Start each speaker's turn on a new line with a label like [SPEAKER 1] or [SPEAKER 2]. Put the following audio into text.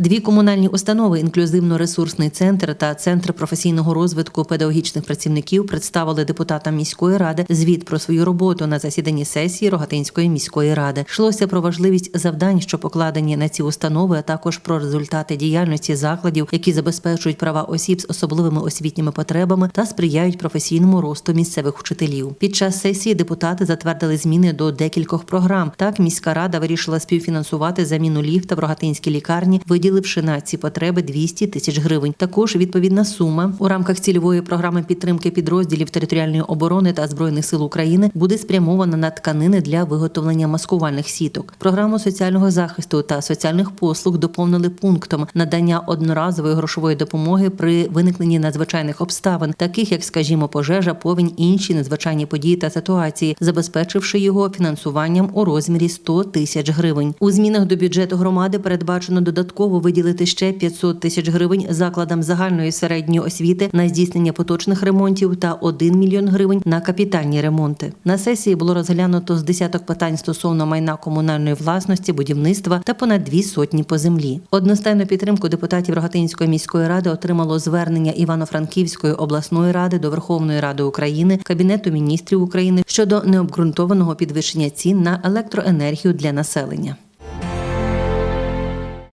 [SPEAKER 1] Дві комунальні установи інклюзивно-ресурсний центр та центр професійного розвитку педагогічних працівників представили депутатам міської ради звіт про свою роботу на засіданні сесії Рогатинської міської ради. Йшлося про важливість завдань, що покладені на ці установи, а також про результати діяльності закладів, які забезпечують права осіб з особливими освітніми потребами та сприяють професійному росту місцевих вчителів. Під час сесії депутати затвердили зміни до декількох програм. Так міська рада вирішила співфінансувати заміну ліфта в Рогатинській лікарні, виділивши на ці потреби 200 тисяч гривень. Також відповідна сума у рамках цільової програми підтримки підрозділів територіальної оборони та збройних сил України буде спрямована на тканини для виготовлення маскувальних сіток. Програму соціального захисту та соціальних послуг доповнили пунктом надання одноразової грошової допомоги при виникненні надзвичайних обставин, таких як, скажімо, пожежа, повінь, інші надзвичайні події та ситуації, забезпечивши його фінансуванням у розмірі 100 тисяч гривень. У змінах до бюджету громади передбачено додатково виділити ще 500 тисяч гривень закладам загальної середньої освіти на здійснення поточних ремонтів та 1 мільйон гривень на капітальні ремонти. На сесії було розглянуто з десяток питань стосовно майна комунальної власності, будівництва та понад дві сотні по землі. Одностайну підтримку депутатів Рогатинської міської ради отримало звернення Івано-Франківської обласної ради до Верховної Ради України, Кабінету міністрів України щодо необґрунтованого підвищення цін на електроенергію для населення.